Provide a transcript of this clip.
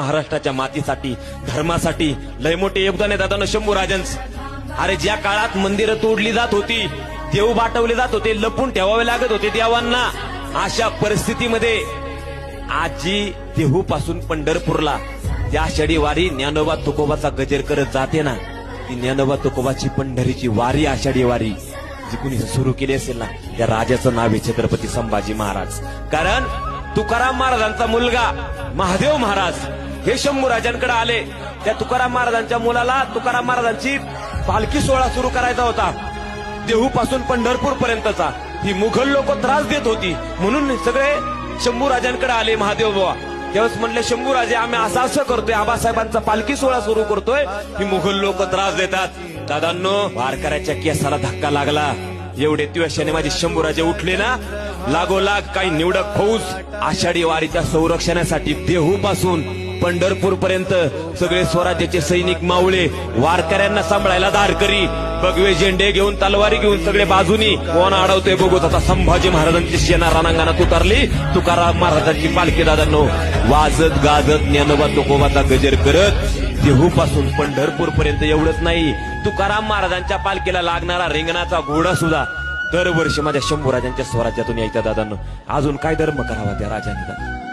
महाराष्ट्राच्या मातीसाठी धर्मासाठी. लय मोठे योगदान आहे दादा शंभू राजांच. अरे ज्या काळात मंदिरं तोडली जात होती देव बाटवले जात होते लपून ठेवावे लागत होते देवांना अशा परिस्थितीमध्ये आजी देहू पासून पंढरपूरला त्या आषाढी वारी ज्ञानोबा तुकोबाचा गजर करत जाते ना ती ज्ञानोबा तुकोबाची पंढरीची वारी आषाढी वारी जी कुणी सुरू केली असेल ना त्या राजाचं नाव आहे छत्रपती संभाजी महाराज. कारण तुकाराम महाराजांचा मुलगा महादेव महाराज हे शंभू राजांकडे आले. त्या तुकाराम महाराजांच्या मुलाला तुकाराम महाराजांची पालखी सोहळा सुरू करायचा होता. देहू पासून पंढरपूर पर्यंतचा ही मुघल लोक त्रास देत होती. म्हणून सगळे शंभू राजांकडे आले महादेव बाबा त्यावेळेस म्हणले शंभू राजे आम्ही असं असं करतोय. आबासाहेबांचा पालखी सोहळा सुरू करतोय. ही मुघल लोक त्रास देतात. दादांनो वारकऱ्याच्या केसाला धक्का लागला. एवढे दिवसाने माझे शंभू राजे उठले ना. लागोलाग काही निवडक फौज आषाढी वारीच्या संरक्षणासाठी देहू पासून पंढरपूर पर्यंत सगळे स्वराज्याचे सैनिक मावळे वारकऱ्यांना सांभाळायला धारकरी भगवे झेंडे घेऊन तलवारी घेऊन सगळे बाजूनी कोण अडवतोय बघूत आता संभाजी महाराजांची सेना रणांगणात उतरली. तुकाराम महाराजांची पालखी दादांनो वाजत गाजत ज्ञानोबा तुकोबाचा गजर करत देहू पासून पंढरपूर पर्यंत एवढंच नाही. तुकाराम महाराजांच्या पालखीला लागणारा रिंगणाचा घोडा सुद्धा दरवर्षी माझ्या शंभूराजांच्या स्वराज्यातून यायच्या दादांनो. अजून काय धर्म करावा त्या राजाने?